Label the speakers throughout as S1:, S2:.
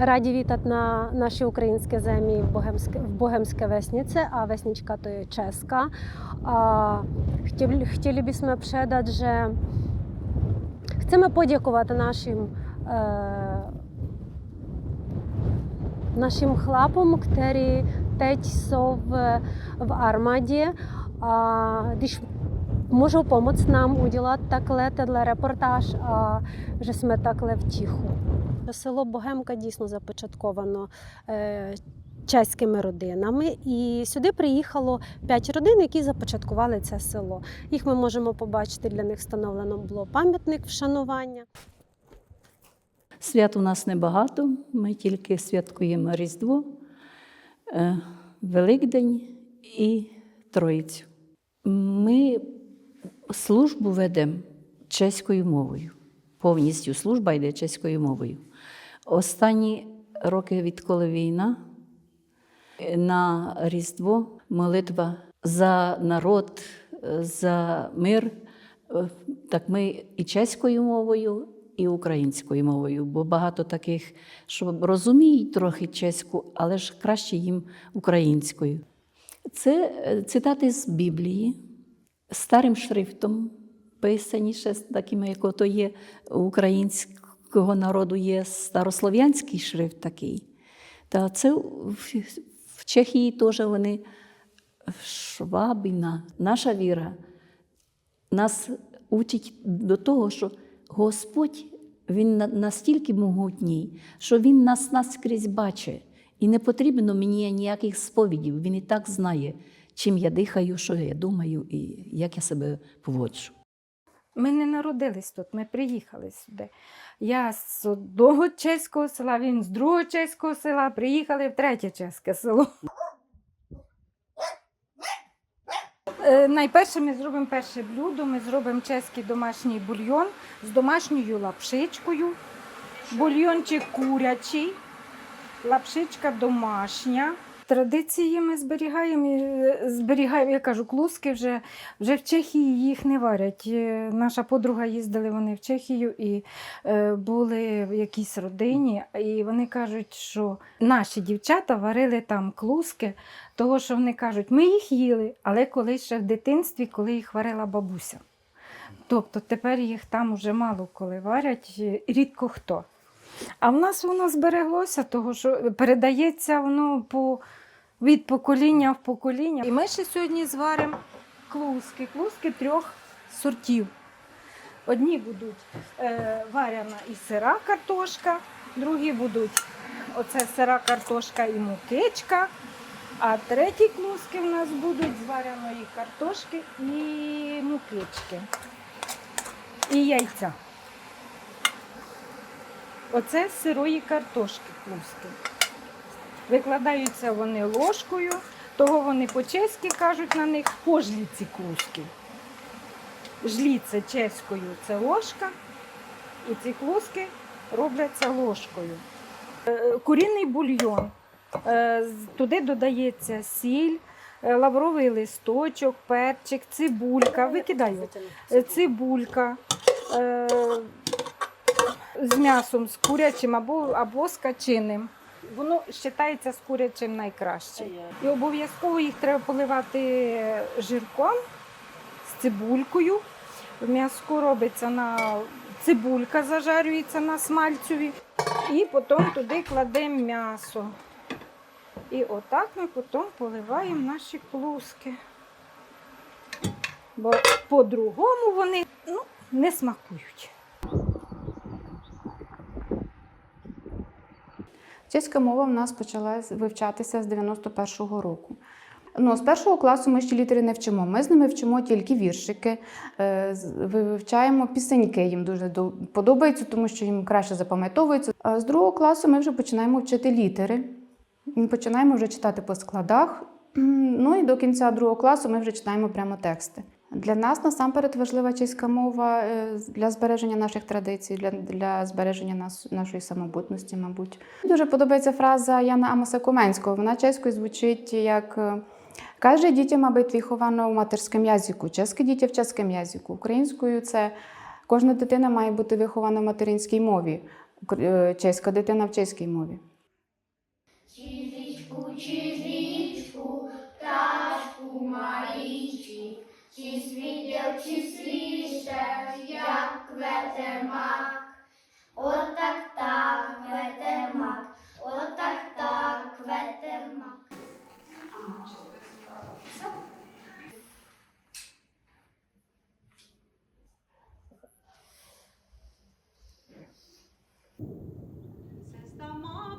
S1: Раді вітати на наші українські землі в Богемське, в Богемське Весnice, a vesnička to je česká. A chtěli, chtěli bychom předat, že chceme poděkovat našim, eh, našim chlapům, kteří teď jsou v, v armádě. A když můžou pomoct nám udělat takhle tenhle reportáž, a že jsme takhle v tichu. Село Богемка дійсно започатковано е, чеськими родинами, і сюди приїхало п'ять родин, які започаткували це село. Їх ми можемо побачити. Для них встановлено було пам'ятник вшанування.
S2: Свят у нас небагато, ми тільки святкуємо Різдво, е, Великдень і Троїцю. Ми службу ведемо чеською мовою. Повністю служба йде чеською мовою. Останні роки, відколи війна, на Різдво молитва за народ, за мир. Так ми і чеською мовою, і українською мовою, бо багато таких, що розуміють трохи чеську, але ж краще їм українською. Це е, цитати з Біблії, старим шрифтом, писані ще з такими, як ото є українського народу, є старослов'янський шрифт такий. Та це в Чехії теж вони Швабіна, наша віра нас учить до того, що Господь Він настільки могутній, що Він нас наскрізь бачить. І не потрібно мені ніяких сповідів. Він і так знає, чим я дихаю, що я думаю і як я себе поводжу.
S3: Ми не народились тут, ми приїхали сюди. Я з одного чеського села, він з другого чеського села, приїхали в третє чеське село. Е, Найперше ми зробимо перше блюдо, ми зробимо чеський домашній бульйон з домашньою лапшичкою. Бульйончик курячий, лапшичка домашня. Традиції ми зберігаємо, е, зберігаємо, я кажу, клуски вже вже в Чехії їх не варять. Е, Наша подруга їздили вони в Чехію і е, були в якійсь родині, і вони кажуть, що наші дівчата варили там клуски, того що вони кажуть, ми їх їли, але колись ще в дитинстві, коли їх варила бабуся. Тобто тепер їх там уже мало коли варять, рідко хто. А в нас воно збереглося, того що передається воно по, від покоління в покоління. І ми ще сьогодні зваримо клуски, клуски трьох сортів. Одні будуть е, варена і сира картошка, другі будуть оце сира картошка і мукичка, а треті клуски в нас будуть з вареної картошки і мукички. І яйця. Оце з сирої картошки клуски. Викладаються вони ложкою, того вони по-чеськи кажуть на них пожліці клуски. Жлі це чеською це ложка, і ці клуски робляться ложкою. Е, Курінний бульйон. Е, Туди додається сіль, е, лавровий листочок, перчик, цибулька. Викидаю. Цибулька. З м'ясом, з курячим або, або з качиним. Воно вважається з курячим найкраще. І обов'язково їх треба поливати жирком з цибулькою. М'яско робиться на цибулька, зажарюється на смальцеві. І потім туди кладемо м'ясо. І отак ми потім поливаємо наші плуски. Бо по-другому вони ну, не смакують.
S4: Чеська мова в нас почала вивчатися з 91-го року. Ну, з першого класу ми ще літери не вчимо. Ми з ними вчимо тільки віршики, е, вивчаємо пісеньки. Їм дуже до- подобається, тому що їм краще запам'ятовується. А з другого класу ми вже починаємо вчити літери. Починаємо вже читати по складах. Ну і до кінця другого класу ми вже читаємо прямо тексти. Для нас насамперед важлива чеська мова е, для збереження наших традицій, для, для збереження нас, нашої самобутності, мабуть. Дуже подобається фраза Яна Амоса Коменського. Вона чеською звучить як е, каже дітям, бути виховано у матерському язику, чеське дітя в чеському язику. Українською це кожна дитина має бути вихована в материнській мові, е, чеська дитина в чеській мові.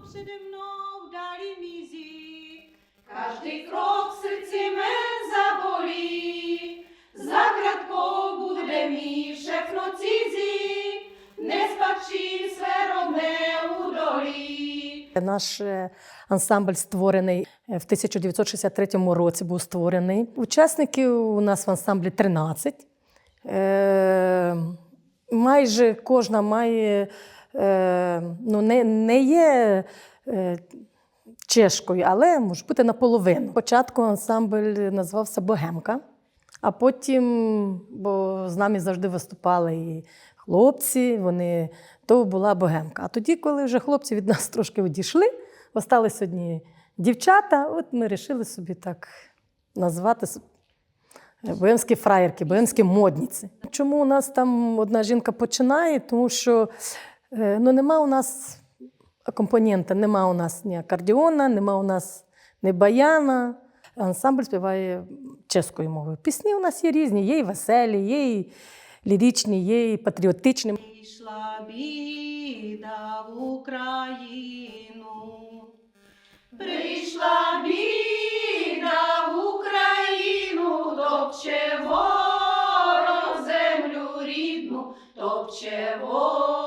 S5: Přede mnou dali mizí, každý krok v srdci mé zabolí. Za kratkou bude mít všechno cizí, nespatřím své rodné údolí.
S6: Наш е, ансамбль створений е, в 1963 році. Був створений. Учасників у нас в ансамблі 13. Е, майже кожна має е, ну, не, не є е, чешкою, але може бути наполовину. Спочатку ансамбль називався Богемка, а потім, бо з нами завжди виступали і хлопці, вони то була богемка. А тоді, коли вже хлопці від нас трошки одійшли, остались одні дівчата, от ми вирішили собі так назвати богемські фраєрки, богемські модниці. Чому у нас там одна жінка починає? Тому що е, ну, нема у нас акомпонента, нема у нас ні акордіона, нема у нас ні баяна. Ансамбль співає чеською мовою. Пісні у нас є різні, є і веселі, є і ліричні, є і патріотичні.
S5: Прийшла біда в Україну. Прийшла біда в Україну, топче ворог землю рідну, топче ворог